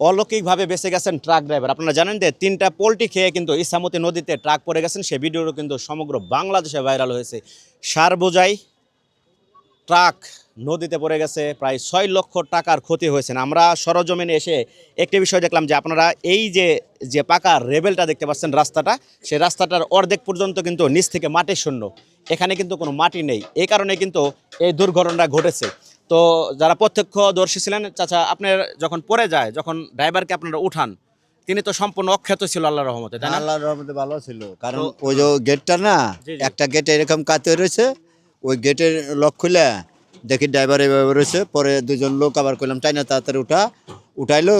অলৌকিকভাবে বেঁচে গেছেন ট্রাক ড্রাইভার। আপনারা জানেন যে তিনটা পোলট্রি খেয়ে কিন্তু ইসামতি নদীতে ট্রাক পড়ে গেছেন। সে ভিডিওটা কিন্তু সমগ্র বাংলাদেশে ভাইরাল হয়েছে। সার বোঝাই ট্রাক নদীতে পড়ে গেছে। প্রায় ছয় লক্ষ টাকার ক্ষতি হয়েছে। আমরা সরজমিনে এসে একটি বিষয় দেখলাম যে আপনারা এই যে যে পাকা রেবেলটা দেখতে পাচ্ছেন রাস্তাটা সেই রাস্তাটার অর্ধেক পর্যন্ত কিন্তু নিচ থেকে মাটি শূন্য। এখানে কিন্তু কোনো মাটি নেই। এই কারণে কিন্তু এই দুর্ঘটনাটা ঘটেছে। তো যারা প্রত্যক্ষদর্শী ছিলেন চাচা আপনার যখন পড়ে যায় যখন ড্রাইভারকে আপনারা উঠান তিনি তো সম্পূর্ণ অক্ষত ছিল আল্লাহ রহমতে তাই না? আল্লাহর রহমতে ভালো ছিল। কারণ ওই যে গেটটা না। একটা গেটে এরকম কাতে রয়েছে ওই গেটের লক খুলে দেখি ড্রাইভার এভাবে রয়েছে পরে দুজন লোক আবার করলাম তাই না তাড়াতাড়ি উঠা। উঠাইলো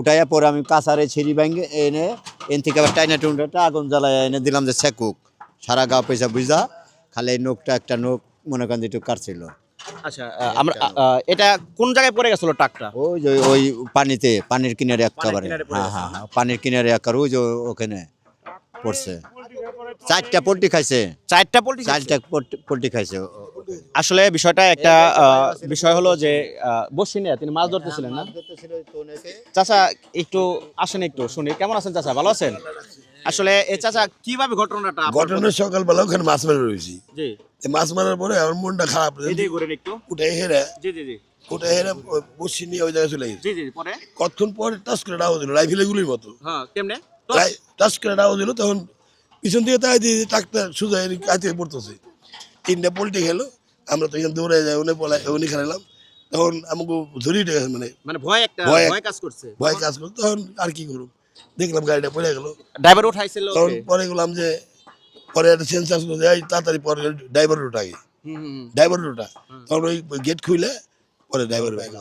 উঠাইয়া পরে আমি কাঁচারে ছিঁড়ি ভাঙ্গে এনে এন থেকে আবার টাইনা টুনটা আগুন জ্বালায় এনে দিলাম যে সেকুক সারা গা পয়সা বুঝা খালি নোকটা একটা নোক মনে করেন যে একটু কাটছিল। আচ্ছা আমরা এটা কোন জায়গায় পড়ে গেছিল ট্রাকটা? ওই যে ওই পানিতে পানির কিনারে একেবারে। হ্যাঁ হ্যাঁ হ্যাঁ পানির কিনারে একেবারে ওই যে ওখানে পড়ছে। চারটা পোল্ট্রি খাইছে। চারটা পোলট্রি চারটা পোল্ট্রি খাইছে। আসলে বিষয়টা একটা আহ, বিষয় হলো যে আহ, বসিনিয়া তিনি মাছ ধরতেছিলেন না? চাচা একটু আসেন একটু শুনি। কেমন আছেন চাচা? ভালো আছেন? আসলে এই চাচা কীভাবে ঘটনাটা ঘটনা সকালবেলা ওখানে মাছ মারা রয়েছি। জি। মাছ মারার পরে আমার মনটা খারাপ। উঠে হেরে জি জি জি। উঠে হেরে বসি নিয়ে ওই জায়গায় চলে গেছে। জি জি পরে? কতক্ষণ পরে টাচ করে ডাও দিল রাইফেলের গুলির মতো। হ্যাঁ কেমনে? টাচ করে ডাও দিল তখন পিছন দিকে তাই দিয়ে টাকটা সুজা কাছে পড়তেছে। তিনটা পোল্ট্রি খেলো আমরা তো এখানে দৌড়ে যাই উনি পলাই উনি খেলাম তখন আমাকে মানে মানে ভয় একটা ভয়- কাজ করছে। ভয় কাজ করতো তখন আর কি করুম? দেখলাম গাড়িটা পড়ে গেল। ড্রাইভার উঠাইছিল তখন পরে গেলাম যে পরে একটা সেন্সাস এই তাড়াতাড়ি পরে ড্রাইভার উঠাই। ড্রাইভার উঠা। তখন ওই গেট খুলে পরে ড্রাইভার বাইক